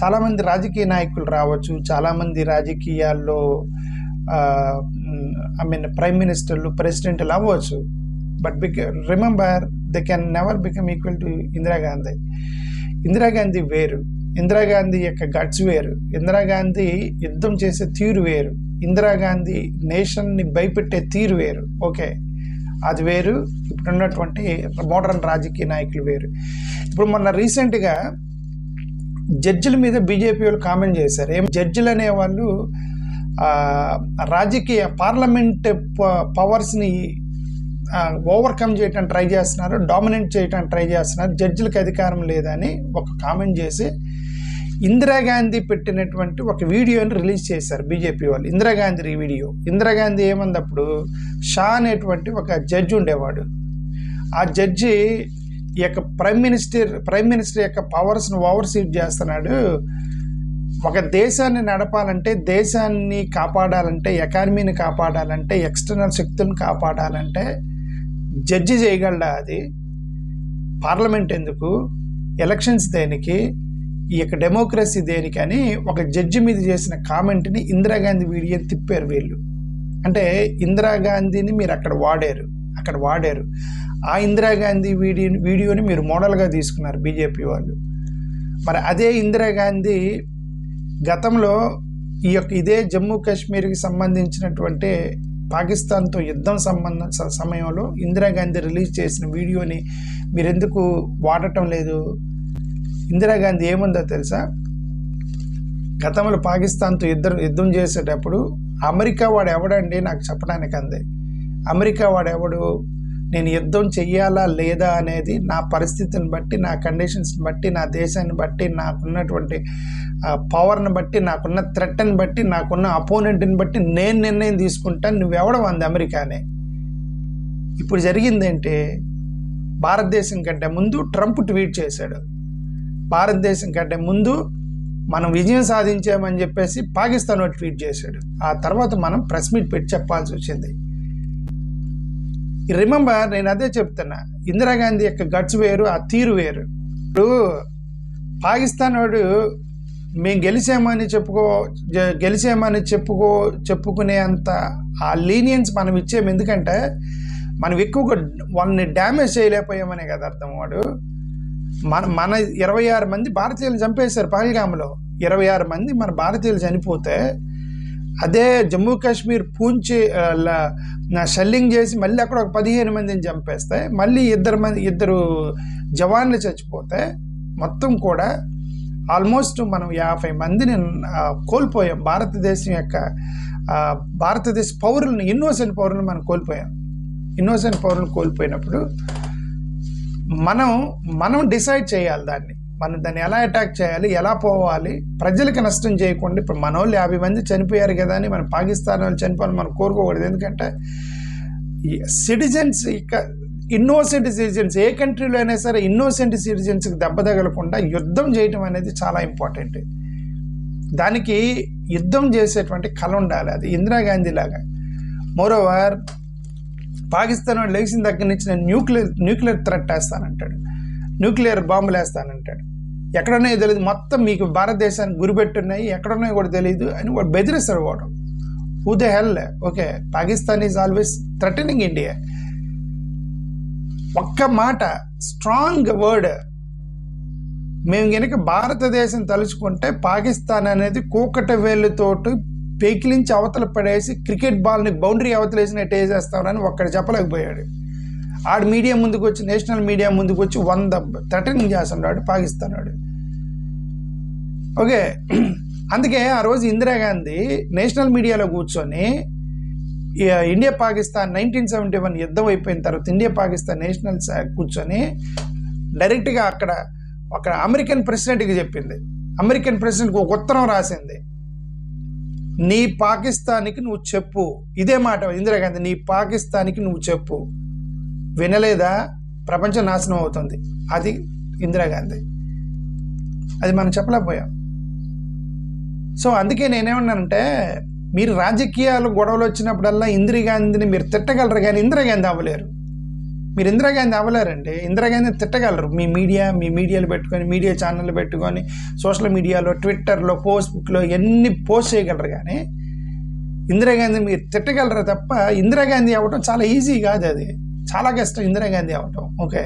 చాలామంది రాజకీయ నాయకులు రావచ్చు చాలామంది రాజకీయాల్లో ఐ మీన్ ప్రైమ్ మినిస్టర్లు ప్రెసిడెంట్లు అవ్వచ్చు. బట్ బిక remember they can never become equal to Indira Gandhi Indira Gandhi వేరు. ఇందిరాగాంధీ యొక్క గట్స్ వేరు. ఇందిరాగాంధీ యుద్ధం చేసే తీరు వేరు. ఇందిరాగాంధీ నేషన్ని భయపెట్టే తీరు వేరు. ఓకే అది వేరు. ఇప్పుడున్నటువంటి మోడర్న్ రాజకీయ నాయకులు వేరు. ఇప్పుడు మొన్న రీసెంట్గా జడ్జిల మీద బీజేపీ వాళ్ళు కామెంట్ చేశారు. ఏం జడ్జిలు అనేవాళ్ళు రాజకీయ పార్లమెంట్ ప- పవర్స్ని ఓవర్కమ్ చేయడానికి ట్రై చేస్తున్నారు డామినేట్ చేయడానికి ట్రై చేస్తున్నారు జడ్జిలకు అధికారం లేదని ఒక కామెంట్ చేసి ఇందిరాగాంధీ పెట్టినటువంటి ఒక వీడియోని రిలీజ్ చేశారు బీజేపీ వాళ్ళు. ఇందిరాగాంధీ వీడియో. ఇందిరాగాంధీ ఏమందప్పుడు షా అనేటువంటి ఒక జడ్జి ఉండేవాడు. ఆ జడ్జి ఈ యొక్క ప్రైమ్ మినిస్టర్ ప్రైమ్ మినిస్టర్ యొక్క పవర్స్ను ఓవర్ సీట్ చేస్తున్నాడు. ఒక దేశాన్ని నడపాలంటే దేశాన్ని కాపాడాలంటే ఎకానమీని కాపాడాలంటే ఎక్స్టర్నల్ శక్తులను కాపాడాలంటే జడ్జి చేయగలడా అది? పార్లమెంట్ ఎందుకు? ఎలక్షన్స్ దేనికి? ఈ యొక్క డెమోక్రసీ దేనికి అని ఒక జడ్జి మీద చేసిన కామెంట్ని ఇందిరాగాంధీ వీడియో తిప్పారు వీళ్ళు. అంటే ఇందిరాగాంధీని మీరు అక్కడ వాడారు. అక్కడ వాడారు. ఆ ఇందిరాగాంధీ వీడియో వీడియోని మీరు మోడల్గా తీసుకున్నారు బీజేపీ వాళ్ళు. మరి అదే ఇందిరాగాంధీ గతంలో ఈ యొక్క ఇదే జమ్మూ కాశ్మీర్కి సంబంధించినటువంటి పాకిస్తాన్తో యుద్ధం సంబంధ సమయంలో ఇందిరాగాంధీ రిలీజ్ చేసిన వీడియోని మీరెందుకు వాడటం లేదు? ఇందిరాగాంధీ ఏముందో తెలుసా? గతంలో పాకిస్తాన్తో యుద్ధం యుద్ధం చేసేటప్పుడు అమెరికా వాడు ఎవడండి? నాకు చెప్పడానికి అందే అమెరికా వాడెవడు? నేను యుద్ధం చెయ్యాలా లేదా అనేది నా పరిస్థితిని బట్టి నా కండిషన్స్ని బట్టి నా దేశాన్ని బట్టి నాకున్నటువంటి పవర్ని బట్టి నాకున్న థ్రెట్ని బట్టి నాకున్న అపోనెంట్ని బట్టి నేను నిర్ణయం తీసుకుంటాను నువ్వెవడం అంది అమెరికానే. ఇప్పుడు జరిగిందంటే? భారతదేశం కంటే ముందు ట్రంప్ ట్వీట్ చేశాడు. భారతదేశం కంటే ముందు మనం విజయం సాధించామని చెప్పేసి పాకిస్తాన్ ట్వీట్ చేశాడు. ఆ తర్వాత మనం ప్రెస్ మీట్ పెట్టి చెప్పాల్సి వచ్చింది. రిమెంబర్ నేను అదే చెప్తున్నా. ఇందిరాగాంధీ యొక్క గట్స్ వేరు ఆ తీరు వేరు. ఇప్పుడు పాకిస్తాన్ వాడు మేము గెలిచామని చెప్పుకో గెలిచామని చెప్పుకో చెప్పుకునే అంత ఆ లీనియన్స్ మనం ఇచ్చాము ఎందుకంటే మనం ఎక్కువగా వాళ్ళని డ్యామేజ్ చేయలేకపోయామనే కదా అర్థం వాడు. మన మన ఇరవై ఆరు మంది భారతీయులు చంపేశారు పహల్గామ్లో. ఇరవై ఆరు మంది మన భారతీయులు చనిపోతే అదే జమ్మూ కాశ్మీర్ పూంచి ల- షెల్లింగ్ చేసి మళ్ళీ అక్కడ ఒక పదిహేను మందిని చంపేస్తే మళ్ళీ ఇద్దరు మంది ఇద్దరు జవాన్లు చచ్చిపోతే మొత్తం కూడా ఆల్మోస్ట్ మనం యాభై మందిని కోల్పోయాం. భారతదేశం యొక్క భారతదేశ పౌరులను ఇన్నోసెంట్ పౌరులను మనం కోల్పోయాం. ఇన్నోసెంట్ పౌరులను కోల్పోయినప్పుడు మనం మనం డిసైడ్ చేయాలి దాన్ని. మనం దాన్ని ఎలా అటాక్ చేయాలి ఎలా పోవాలి ప్రజలకి నష్టం చేయకుండా ఇప్పుడు మన వాళ్ళు యాభై మంది చనిపోయారు కదా అని మన పాకిస్తాన్ వాళ్ళు చనిపోవాలని మనం కోరుకోకూడదు. ఎందుకంటే సిటిజన్స్ ఇక ఇన్నోసెంట్ సిటిజన్స్ ఏ కంట్రీలో అయినా సరే ఇన్నోసెంట్ సిటిజన్స్కి దెబ్బ తగలకుండా యుద్ధం చేయటం అనేది చాలా ఇంపార్టెంట్ దానికి యుద్ధం చేసేటువంటి కళ ఉండాలి అది ఇందిరాగాంధీ లాగా. మోరోవర్ పాకిస్తాన్ వాళ్ళు లేచిన దగ్గర నుంచి నేను న్యూక్లియర్ న్యూక్లియర్ థ్రెట్ వేస్తానంటాడు. న్యూక్లియర్ బాంబులు వేస్తానంటాడు. ఎక్కడున్నాయో తెలియదు మొత్తం మీకు భారతదేశానికి గురిపెట్టున్నాయి ఎక్కడున్నాయో కూడా తెలియదు అని వాడు బెదిరిస్తాడు వాడు. Who the hell okay Pakistan is always threatening India ఒక్క మాట స్ట్రాంగ్ వర్డ్ మేము కనుక భారతదేశం తలుచుకుంటే పాకిస్తాన్ అనేది కూకట వేళ్ళతోటి పేకిలించి అవతల పడేసి క్రికెట్ బాల్ని బౌండరీ అవతలేసినట్టు వేసేస్తామని ఒక్కడ చెప్పలేకపోయాడు. ఆడు మీడియా ముందుకు వచ్చి నేషనల్ మీడియా ముందుకు వచ్చి వంద థ్రెటనింగ్ చేస్తున్నాడు పాకిస్తాన్ వాడు ఓకే. అందుకే ఆ రోజు ఇందిరాగాంధీ నేషనల్ మీడియాలో కూర్చొని India Pakistan nineteen seventy one యుద్ధం అయిపోయిన తర్వాత ఇండియా పాకిస్తాన్ నేషనల్ కూర్చొని డైరెక్ట్గా అక్కడ అక్కడ అమెరికన్ ప్రెసిడెంట్కి చెప్పింది. అమెరికన్ ప్రెసిడెంట్కి ఒక ఉత్తరం రాసింది. నీ పాకిస్తాన్కి నువ్వు చెప్పు. ఇదే మాట ఇందిరాగాంధీ నీ పాకిస్తాన్కి నువ్వు చెప్పు. వినలేదా? ప్రపంచం నాశనం అవుతుంది. అది ఇందిరాగాంధీ అది మనం చెప్పలేకపోయాం. సో అందుకే నేనేమన్నానంటే మీరు రాజకీయాలు గొడవలు వచ్చినప్పుడల్లా ఇందిరాగాంధీని మీరు తిట్టగలరు కానీ ఇందిరాగాంధీ అవ్వలేరు. మీరు ఇందిరాగాంధీ అవ్వలేరండి. ఇందిరాగాంధీ తిట్టగలరు. మీ మీడియా మీ మీడియాలు పెట్టుకొని మీడియా ఛానళ్ళు పెట్టుకొని సోషల్ మీడియాలో ట్విట్టర్లో ఫేస్బుక్లో ఎన్ని పోస్ట్ చేయగలరు కానీ ఇందిరాగాంధీ మీరు తిట్టగలరు తప్ప ఇందిరాగాంధీ అవ్వటం చాలా ఈజీ కాదు అది. చాలా కష్టం ఇందిరాగాంధీ అవ్వటం ఓకే